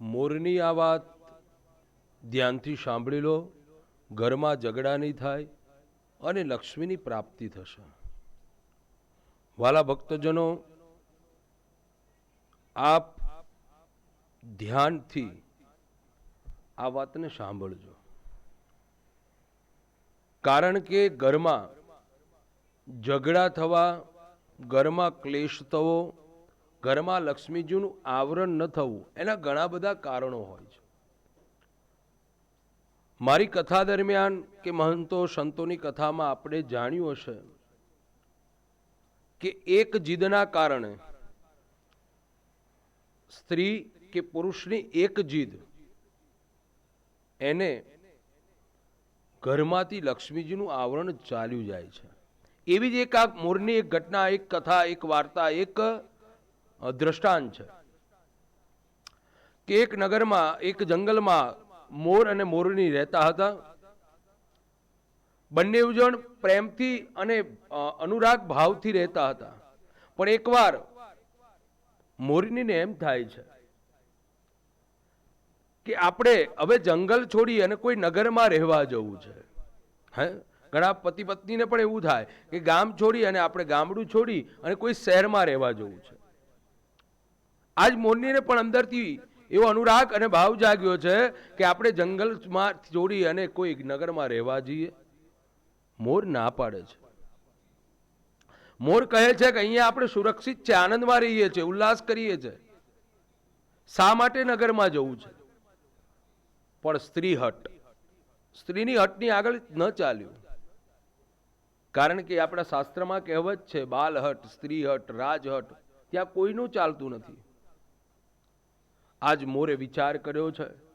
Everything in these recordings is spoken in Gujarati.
મોરની આ વાત ધ્યાનથી સાંભળી લો. ઘરમાં ઝઘડા નહીં થાય અને લક્ષ્મીની પ્રાપ્તિ થશે. વાલા ભક્તજનો, આપ ધ્યાનથી આ વાતને સાંભળજો. કારણ કે ઘરમાં ઝઘડા થવા, ઘરમાં ક્લેશ થવો ઘરમાં લક્ષ્મીજીનું આવરણ ન થવું, એના ઘણા બધા કારણો હોય છે. મારી કથા દરમિયાન કે મહંતો સંતોની કથામાં આપણે જાણ્યું હશે કે એક જીદના કારણે સ્ત્રી કે પુરુષની એક જીદ એને ઘરમાંથી લક્ષ્મીજીનું આવરણ ચાલ્યું જાય છે. એવી જ એક આ મોરની એક ઘટના, એક કથા, એક વાર્તા, એક દ્રષ્ટાંત છે. કે એક નગરમાં, એક જંગલમાં મોર અને મોરની રહેતા હતા. બંને જણ પ્રેમથી અને અનુરાગ ભાવથી રહેતા હતા. પણ એકવાર મોરનીને એમ થાય છે કે આપણે હવે જંગલ છોડી અને કોઈ નગરમાં રહેવા જવું છે. હે? ઘણા પતિ પત્નીને પણ એવું થાય કે ગામ છોડી અને આપણે ગામડું છોડી અને કોઈ શહેરમાં રહેવા જવું છે. આજ મોરનીને પણ અંદરથી એવો અનુરાગ અને ભાવ જાગ્યો છે કે આપણે જંગલમાં છોડી અને કોઈ નગરમાં રહેવા જઈએ. મોર ના પાડે છે. મોર કહે છે કે અહીંયા આપણે સુરક્ષિત છે, આનંદમાં રહીએ છીએ, ઉલ્લાસ કરીએ છીએ. શા માટે નગરમાં જવું છે? પણ સ્ત્રી હટ. સ્ત્રીની હટની આગળ ન ચાલ્યું. કારણ કે આપણા શાસ્ત્રમાં કહેવત છે બાલહટ સ્ત્રીહટ સ્ત્રી હટ, રાજ ત્યાં કોઈનું ચાલતું નથી. આજ મોરે વિચાર કર્યો છે.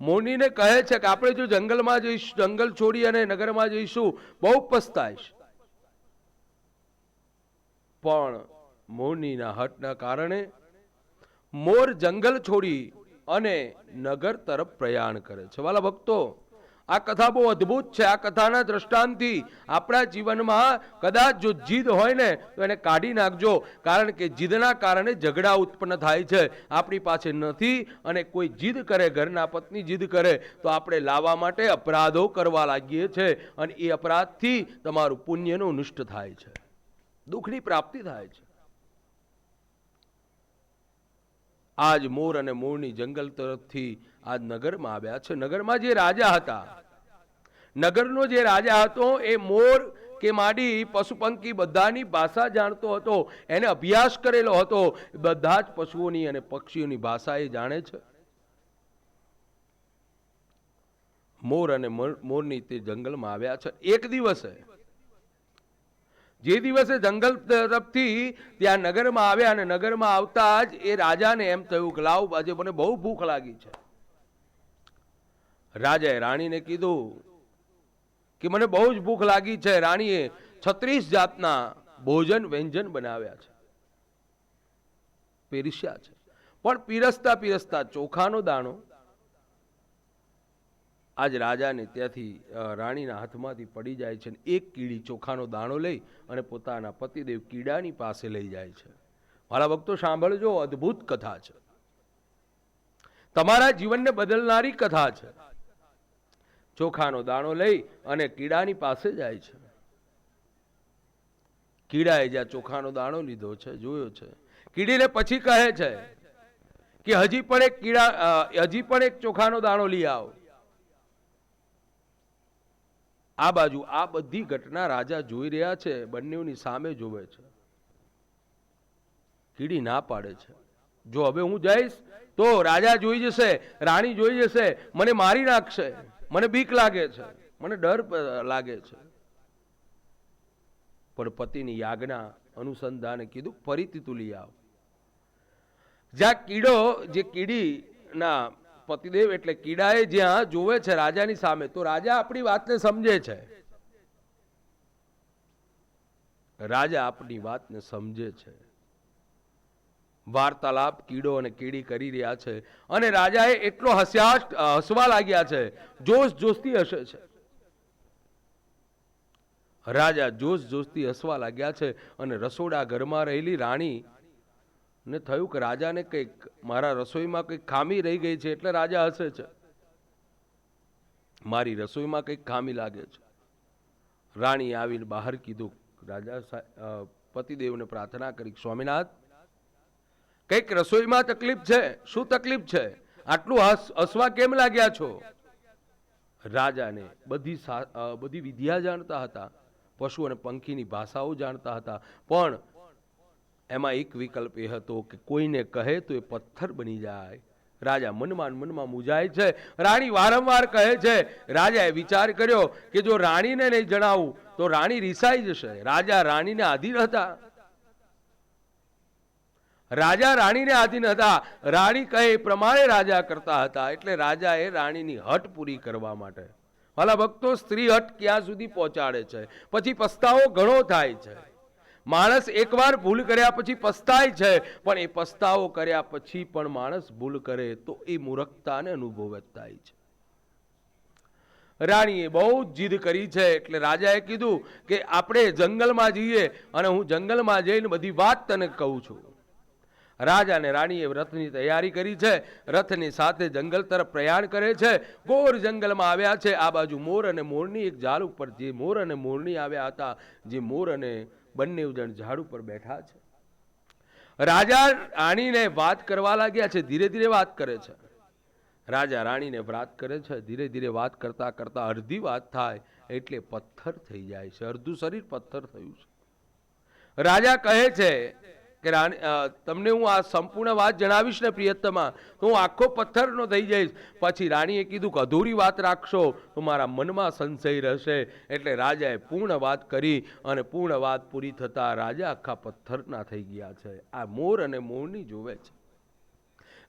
મોનીને કહે છે કે આપણે જો જંગલમાં જઈશું, જંગલ છોડી અને નગરમાં જઈશું, બહુ પસ્તાઈશ. પણ મોનીના હટના કારણે મોર જંગલ છોડી અને નગર તરફ પ્રયાણ કરે છે. વાલા ભક્તો આ કથા બહુ અદ્ભુત છે. આ કથાના દ્રષ્ટાંતથી આપણા જીવનમાં કદાચ જો જીદ હોય ને, તો એને કાઢી નાખજો. કારણ કે જીદના કારણે ઝઘડા ઉત્પન્ન થાય છે. આપણી પાસે નથી અને કોઈ જીદ કરે, ઘરના પત્ની જીદ કરે, તો આપણે લાવવા માટે અપરાધો કરવા લાગીએ છીએ અને એ અપરાધથી તમારું પુણ્યનું નિષ્ઠ થાય છે. દુઃખની પ્રાપ્તિ થાય છે. આજ મોર અને મોરની જંગલ તરફથી આજ નગરમાં આવ્યા છે. નગરમાં જે રાજા હતા, નગરનો જે રાજા હતો, એ મોર કે માડી, પશુપંખી બધાની ભાષા જાણતો હતો. એને અભ્યાસ કરેલો હતો. બધા જ પશુઓની અને પક્ષીઓની ભાષા એ જાણે છે. મોર અને મોર- મોરની તે જંગલમાં આવ્યા છે. એક દિવસે, જે દિવસે જંગલ તરફથી ત્યાં નગરમાં આવ્યા અને નગરમાં આવતા જ એ રાજાને એમ થયું કે લાવ, આજે મને બહુ ભૂખ લાગી છે. રાજાએ રાણીને કીધું કે મને બહુ જ ભૂખ લાગી છે, રાણીએ છત્રીસ જાતના ભોજન વ્યંજન બનાવ્યા છે. પીરસ્યા છે. પણ પીરસતા પીરસતા ચોખાનો દાણો આજ રાજાને ત્યાંથી રાણીના હાથમાંથી પડી જાય છે એક કીડી ચોખાનો દાણો લઈ અને પોતાના પતિદેવ કીડાની પાસે લઈ જાય છે. મારા ભક્તો, સાંભળજો, અદ્ભુત કથા છે. તમારા જીવનને બદલનારી કથા છે. ચોખાનો દાણો લઈ અને કીડાની પાસે જાય છે. કીડાએ જ્યાં ચોખાનો દાણો લીધો છે, જોયો છે. કીડીને પછી કહે છે કે હજી પણ એક કીડા હજી પણ એક ચોખાનો દાણો લઈ આવો. આ બાજુ આ બધી ઘટના રાજા જોઈ રહ્યા છે બંનેની સામે જોવે છે. કીડી ના પાડે છે. જો હવે હું જઈશ તો રાજા જોઈ જશે, રાણી જોઈ જશે, મને મારી નાખશે. મને બીક લાગે છે. મને ડર લાગે છે. પણ પતિની યાજ્ઞા અનુસંધાને કીધું, ફરીથી આવ. જ્યાં કીડો, જે કીડીના પતિદેવ એટલે કીડાએ જ્યાં જોવે છે રાજાની સામે, તો રાજા આપણી વાતને સમજે છે. રાજા આપણી વાતને સમજે છે. વાર્તાલાપ કીડો અને કીડી કરી રહ્યા છે. અને રાજાએ એટલો હસ્યા હસવા લાગ્યા છે. જોશ જોશથી હસે છે. રાજા જોશ જોશથી હસવા લાગ્યા છે અને રસોડા ઘરમાં રહેલી રાણી ને થયું કે રાજાને કંઈક, મારા રસોઈમાં કંઈક ખામી રહી ગઈ છે એટલે રાજા હસે છે. મારી રસોઈમાં કંઈક ખામી લાગે છે. રાણી આવીને બહાર કીધું, રાજા પતિદેવને પ્રાર્થના કરી, સ્વામિનાથ કંઈક રસોઈમાં તકલીફ છે? શું તકલીફ છે? આટલું હસ, હસવા કેમ લાગ્યા છો? રાજાને બધી બધી વિદ્યા જાણતા હતા. પશુ અને પંખીની ભાષાઓ જાણતા હતા. પણ એમાં એક વિકલ્પ એ હતો કે કોઈને કહે તો એ પથ્થર બની જાય. રાજા મનમાં મનમાં મૂંઝાય છે. રાણી વારંવાર કહે છે. રાજાએ વિચાર કર્યો કે જો રાણીને નહીં જણાવું, તો રાણી રિસાઈ જશે. રાજા રાણીને આધીન હતા. રાજા રાણીને આધીન હતા. રાણી કહે એ પ્રમાણે રાજા કરતા હતા. એટલે રાજાએ રાણીની હટ પૂરી કરવા માટે. વાલા ભક્તો, સ્ત્રી હટ ક્યાં સુધી પહોંચાડે છે? પછી પસ્તાવો ઘણો થાય છે. માણસ એકવાર ભૂલ કર્યા પછી પસ્તાય છે. પણ એ પસ્તાવો કર્યા પછી પણ માણસ ભૂલ કરે તો એ મૂર્ખતાને અનુભવ થાય છે. રાણીએ બહુ જીદ કરી છે. એટલે રાજાએ કીધું કે આપણે જંગલમાં જઈએ અને હું જંગલમાં જઈને બધી વાત તને કહું છું. રાજા અને રાણીએ રથની તૈયારી કરી છે. રથની સાથે જંગલ તરફ પ્રયાણ કરે છે. ઘોર જંગલમાં આવ્યા છે. આ બાજુ મોર અને મોરની એક ઝાડ ઉપર જે મોર અને મોરની આવ્યા હતા, જે મોર અને બંને જણ ઝાડ ઉપર બેઠા છે. રાજા રાણીને વાત કરવા લાગ્યા છે. ધીરે ધીરે વાત કરે છે. રાજા રાણીને વાત કરે છે. ધીરે ધીરે વાત કરતા કરતા અડધી વાત થાય એટલે પથ્થર થઈ જાય છે. અડધું શરીર પથ્થર થયું છે. રાજા કહે છે કે રાણી તમને હું આ સંપૂર્ણ વાત જણાવીશ ને પ્રિયતમા હું આખો પથ્થરનો થઈ જઈશ. પછી રાણીએ કીધું કે અધૂરી વાત રાખશો તો મારા મનમાં સંશય રહેશે. એટલે રાજાએ પૂર્ણ વાત કરી અને પૂર્ણ વાત પૂરી થતાં રાજા આખા પથ્થરના થઈ ગયા છે. આ મોર અને મોરની જોવે છે.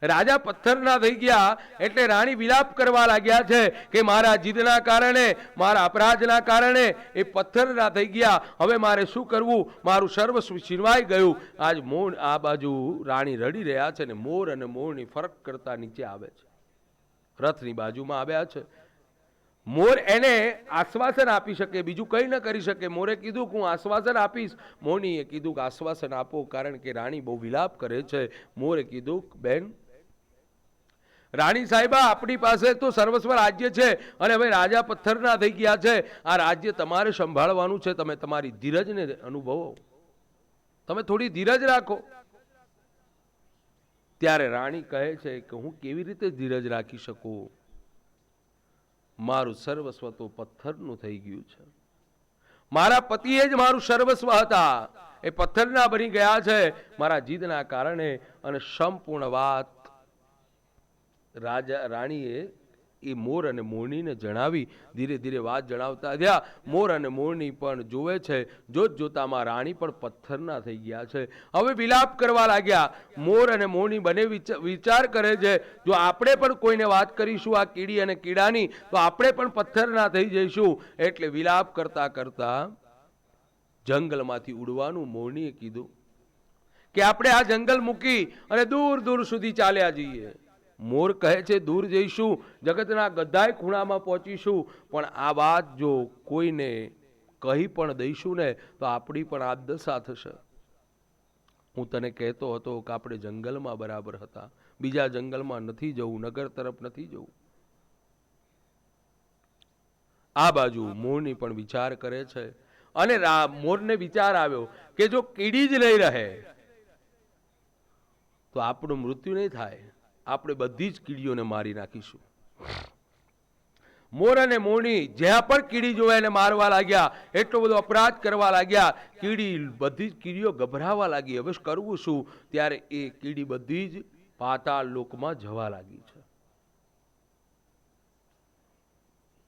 રાજા પથ્થરના થઈ ગયા એટલે રાણી વિલાપ કરવા લાગ્યા છે કે મારા જીદના કારણે, મારા અપરાધના કારણે એ પથ્થરના થઈ ગયા. હવે મારે શું કરવું? મારું સર્વસ્વ છીનવાઈ ગયું. આજ મોર, આ બાજુ રાણી રડી રહ્યા છે ને મોર અને મોરની ફરક કરતા નીચે આવે છે. રથની બાજુમાં આવ્યા છે. મોર એને આશ્વાસન આપી શકે. બીજું કંઈ ન કરી શકે. મોરે કીધું કે હું આશ્વાસન આપીશ. મોનીએ કીધું કે આશ્વાસન આપો કારણ કે રાણી બહુ વિલાપ કરે છે. મોરે કીધું બેન રાણી સાહેબા, આપણી પાસે તો સર્વસ્વ રાજ્ય છે અને હવે રાજા પથ્થરના થઈ ગયા છે. આ રાજ્ય તમારે સંભાળવાનું છે. તમે તમારી ધીરજને અનુભવો. તમે થોડી ધીરજ રાખો. ત્યારે રાણી કહે છે કે હું કેવી રીતે ધીરજ રાખી શકું? મારું સર્વસ્વ તો પથ્થરનું થઈ ગયું છે. મારા પતિએ જ મારું સર્વસ્વ હતા. એ પથ્થરના બની ગયા છે. મારા જીદના કારણે અને સંપૂર્ણ વાત રાજા, રાણીએ એ મોર અને મોરનીને જણાવી, ધીરે ધીરે વાત જણાવતા થયા. મોર અને મોરની પણ જોવે છે જોત જોતામાં રાણી પણ પથ્થરના થઈ ગયા છે. હવે વિલાપ કરવા લાગ્યા. મોર અને મોરની બંને વિચ- વિચાર કરે છે, જો આપણે પણ કોઈને વાત કરીશું આ કીડી અને કીડાની, તો આપણે પણ પથ્થરના થઈ જઈશું. એટલે વિલાપ કરતા કરતા જંગલમાંથી ઉડવાનું મોરનીએ કીધું કે આપણે આ જંગલ મૂકી અને દૂર દૂર સુધી ચાલ્યા જઈએ. મોર કહે છે, દૂર જઈશું, જગતના ગધાય ખૂણામાં પહોંચીશું. પણ આ વાત જો કોઈને કહી પણ દઈશું ને, તો આપણી પણ આ દશા થશે. હું તને કહેતો હતો કે આપણે જંગલમાં બરાબર હતા. બીજા જંગલમાં નથી જવું, નગર તરફ નથી જવું. આ બાજુ મોરની પણ વિચાર કરે છે. અને મોરને વિચાર આવ્યો કે જો કીડી જ નહીં રહે, તો આપણું મૃત્યુ નહીં થાય. આપણે બધી જ કીડીઓને મારી નાખીશું. મોર અને મોરણી જ્યાં પણ કીડી જોવા એને મારવા લાગ્યા, એટલો બધો અપરાધ કરવા લાગ્યા, કીડી બધી જ કીડીઓ ગભરાવા લાગી. હવે કરવું શું? ત્યારે એ કીડી બધી જ પાતાળ લોકમાં જવા લાગી છે.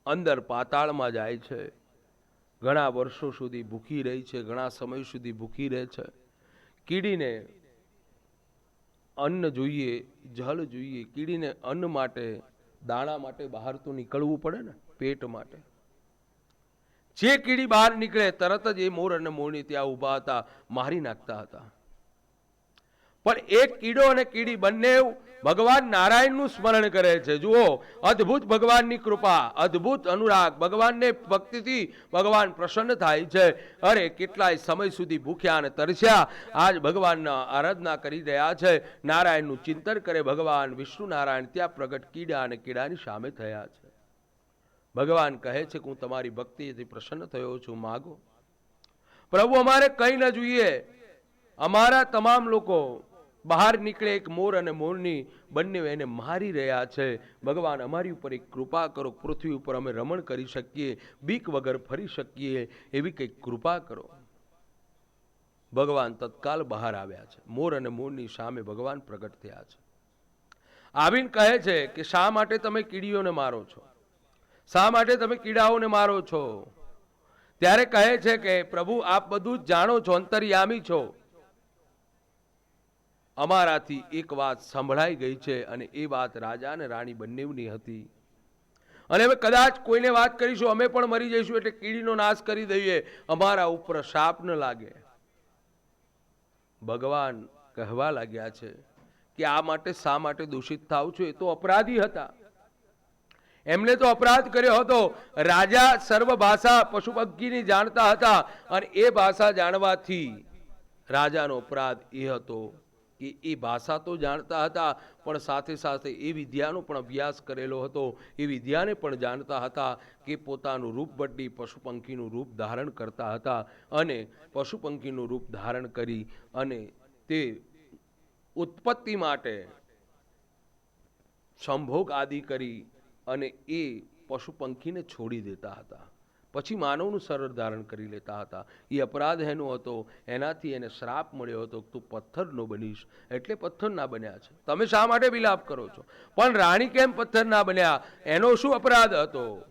અંદર પાતાળમાં જાય છે. ઘણા વર્ષો સુધી ભૂખી રહી છે, ઘણા સમય સુધી ભૂખી રહે છે. કીડીને અન્ન જોઈએ, જળ જોઈએ, કીડીને અન્ન માટે, દાણા માટે બહાર તો નીકળવું પડે ને, પેટ માટે. જે કીડી બહાર નીકળે, તરત જ એ મોર અને મોરની ત્યાં ઊભા હતા, મારી નાખતા હતા. પણ એક કીડો અને કીડી બંને ભગવાન નારાયણનું સ્મરણ કરે છે. જુઓ, અદ્ભુત ભગવાનની કૃપા, અદ્ભુત અનુરાગ ભગવાનને ભક્તિથી ભગવાન પ્રસન્ન થાય છે. અરે, કેટલાય સમય સુધી ભૂખ્યા અને તરસ્યા, આજ ભગવાનના આરાધના કરી રહ્યા છે. નારાયણનું ચિંતન કરે ભગવાન વિષ્ણુ નારાયણ ત્યાં પ્રગટ કીડા અને કીડાની સામે થયા છે. ભગવાન કહે છે કે હું તમારી ભક્તિથી પ્રસન્ન થયો છું, માગો. પ્રભુ, અમારે કંઈ ન જોઈએ. અમારા તમામ લોકો બહાર નીકળે એક મોર અને મોરની બંને એને મારી રહ્યા છે. ભગવાન અમારી ઉપર એક કૃપા કરો, પૃથ્વી ઉપર અમે રમણ કરી શકીએ, બીક વગર ફરી શકીએ, એવી કંઈક કૃપા કરો. ભગવાન તત્કાલ બહાર આવ્યા છે. મોર અને મોરની સામે ભગવાન પ્રગટ થયા છે. આવીને કહે છે કે, શા માટે તમે કીડીઓને મારો છો? શા માટે તમે કીડાઓને મારો છો? ત્યારે કહે છે કે, પ્રભુ, આપ બધું જ જાણો છો, અંતર્યામી છો. અમારાથી એક વાત સંભળાઈ ગઈ છે અને એ વાત રાજા અને રાણી બંનેની હતી. અને હવે કદાચ કોઈને વાત કરીશું, અમે પણ મરી જઈશું એટલે કીડીનો નાશ કરી દઈએ. અમારા ઉપર શાપ ન લાગે. ભગવાન કહેવા લાગ્યા છે કે આ માટે શા માટે દૂષિત થાવ છો? એ તો અપરાધી હતા. એમને તો અપરાધ કર્યો હતો. રાજા સર્વ ભાષા પશુ પક્ષીની જાણતા હતા અને એ ભાષા જાણવાથી રાજાનો અપરાધ એ હતો. કે એ ભાષા તો જાણતા હતા, પણ સાથે સાથે એ વિદ્યાનો પણ અભ્યાસ કરેલો હતો. એ વિદ્યાને પણ જાણતા હતા કે પોતાનું રૂપ બદલી પશુ પંખીનું રૂપ ધારણ કરતા હતા અને પશુ પંખીનું રૂપ ધારણ કરી અને તે ઉત્પત્તિ માટે સંભોગ આદિ કરી અને એ પશુ પંખીને છોડી દેતા હતા. પછી માનવનું શરીર ધારણ કરી લેતા હતા. એ અપરાધ એનો હતો. એનાથી એને શ્રાપ મળ્યો હતો તું પથ્થરનો બનીશ. એટલે પથ્થર ના બન્યા છે. તમે શા માટે વિલાપ કરો છો? પણ રાણી કેમ પથ્થર ના બન્યા? એનો શું અપરાધ હતો?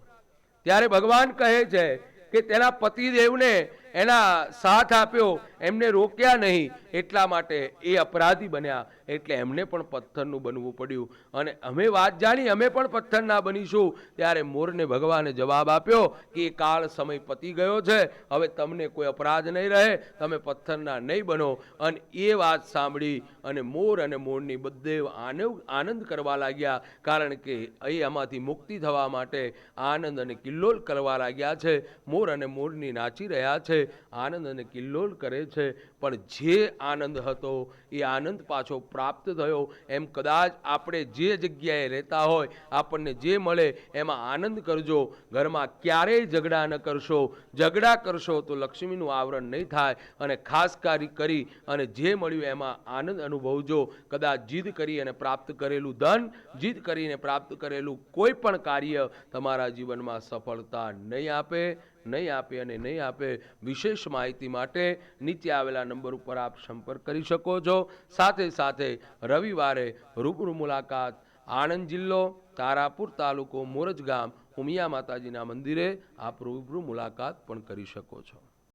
ત્યારે ભગવાન કહે છે કે તેના પતિદેવને એના સાથ આપ્યો, એમને રોક્યા નહીં. એટલા માટે એ અપરાધી બન્યા. એટલે એમને પણ પથ્થરનું બનવું પડ્યું. અને અમે વાત જાણી, અમે પણ પથ્થરના બનીશું. ત્યારે મોરને ભગવાને જવાબ આપ્યો કે એ કાળ સમય પતી ગયો છે. હવે તમને કોઈ અપરાધ નહીં રહે, તમે પથ્થરના નહીં બનો. અને એ વાત સાંભળી અને મોર અને મોરની બધે આનંદ આનંદ કરવા લાગ્યા. કારણ કે એ આમાંથી મુક્તિ થવા માટે આનંદ અને કિલ્લોલ કરવા લાગ્યા છે. મોર અને મોરની નાચી રહ્યા છે. આનંદ અને કિલ્લોલ કરે છે. પણ જે આનંદ હતો, એ આનંદ પાછો પ્રાપ્ત થયો. એમ કદાચ આપણે જે જગ્યાએ રહેતા હોય, આપણને જે મળે, એમાં આનંદ કરજો. ઘરમાં ક્યારેય ઝઘડા ન કરશો. ઝઘડા કરશો તો લક્ષ્મીનું આવરણ નહીં થાય અને ખાસ કાર્ય કરી અને જે મળ્યું એમાં આનંદ અનુભવજો. કદાચ જીદ કરી અને પ્રાપ્ત કરેલું ધન, જીદ કરીને પ્રાપ્ત કરેલું કોઈ પણ કાર્ય તમારા જીવનમાં સફળતા નહીં આપે. નહીં આપે અને નહીં આપે વિશેષ માહિતી માટે નીચે આવેલા નંબર ઉપર આપ સંપર્ક કરી શકો છો. સાથે સાથે રવિવારે રૂબરૂ મુલાકાત આણંદ જિલ્લો, તારાપુર તાલુકો, મોરજ ગામ, ઉમિયા માતાજીના મંદિરે આપ રૂબરૂ મુલાકાત પણ કરી શકો છો.